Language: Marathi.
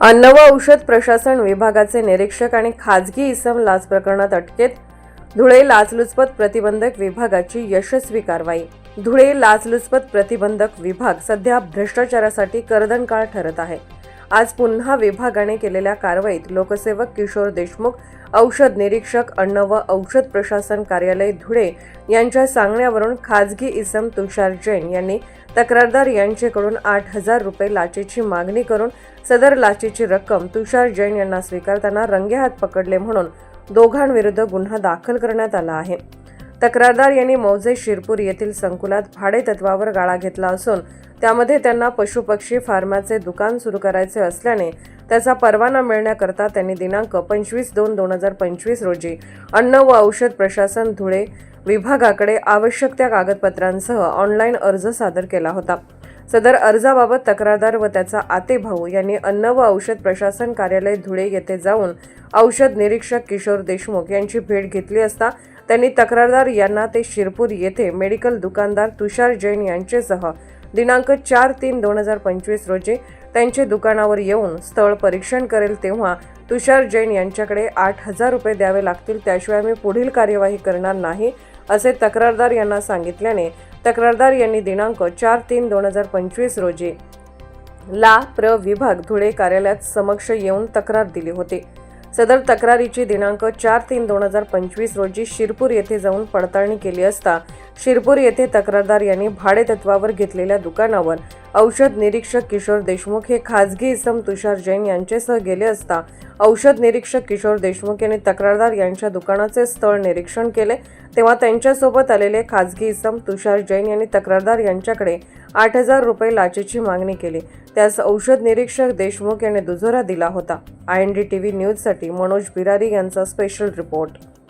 अन्न व औषध प्रशासन विभागाचे निरीक्षक आणि खाजगी इसम लाच प्रकरणात अटकेत. धुळे लाचलुचपत प्रतिबंधक विभागाची यशस्वी कारवाई. धुळे लाचलुचपत प्रतिबंधक विभाग सध्या भ्रष्टाचारासाठी कर्दनकाळ ठरत आहे. आज पुन्हा विभागाने केलेल्या कारवाईत लोकसेवक किशोर देशमुख औषध निरीक्षक अन्न व औषध प्रशासन कार्यालय धुळे यांच्या सांगण्यावरून खाजगी इसम तुषार जैन यांनी तक्रारदार यांच्याकडून आठ हजार रुपये लाचेची मागणी करून सदर लाचेची रक्कम तुषार जैन यांना स्वीकारताना रंगेहात पकडले म्हणून दोघांविरुद्ध गुन्हा दाखल करण्यात आला आहे. तक्रारदार यांनी मौजे शिरपूर येथील संकुलात भाडे तत्वावर गाळा घेतला असून त्यामध्ये त्यांना पशुपक्षी फार्माचे दुकान सुरू करायचे असल्याने त्याचा परवाना मिळण्याकरता त्यांनी दिनांक पंचवीस दोन दोन हजार पंचवीस रोजी अन्न व औषध प्रशासन धुळे विभागाकडे आवश्यक त्या कागदपत्रांसह ऑनलाईन अर्ज सादर केला होता. सदर अर्जाबाबत तक्रारदार व त्याचा आते भाऊ यांनी अन्न व औषध प्रशासन कार्यालय धुळे येथे जाऊन औषध निरीक्षक किशोर देशमुख यांची भेट घेतली असता त्यांनी तक्रारदार यांना ते शिरपूर येथे मेडिकल दुकानदार तुषार जैन यांचेसह दिनांक चार तीन दोन हजार पंचवीस रोजी त्यांचे दुकानावर येऊन स्थळ परीक्षण करेल तेव्हा तुषार जैन यांच्याकडे आठ हजार रुपये द्यावे लागतील त्याशिवाय मी पुढील कार्यवाही करणार नाही असे तक्रारदार यांना सांगितल्याने तक्रारदार यांनी दिनांक चार तीन दोन हजार पंचवीस रोजी ला प्र विभाग धुळे कार्यालयात समक्ष येऊन तक्रार दिली होती. सदर तक्रारीची दिनांक चार तीन दोन हजार पंचवीस रोजी शिरपूर येथे जाऊन पडताळणी केली असता शिरपूर येथे तक्रारदार यांनी भाडेतत्वावर घेतलेल्या दुकानावर औषध निरीक्षक किशोर देशमुख हे खाजगी इसम तुषार जैन यांचेसह गेले असता औषध निरीक्षक किशोर देशमुख यांनी तक्रारदार यांच्या दुकानाचे स्थळ निरीक्षण केले. तेव्हा त्यांच्यासोबत आलेले खाजगी इसम तुषार जैन यांनी तक्रारदार यांच्याकडे आठ हजार रुपये लाचेची मागणी केली. त्यास औषध निरीक्षक देशमुख यांनी दुजोरा दिला होता. I N D T V न्यूजसाठी मनोज बिरारी यांचा स्पेशल रिपोर्ट.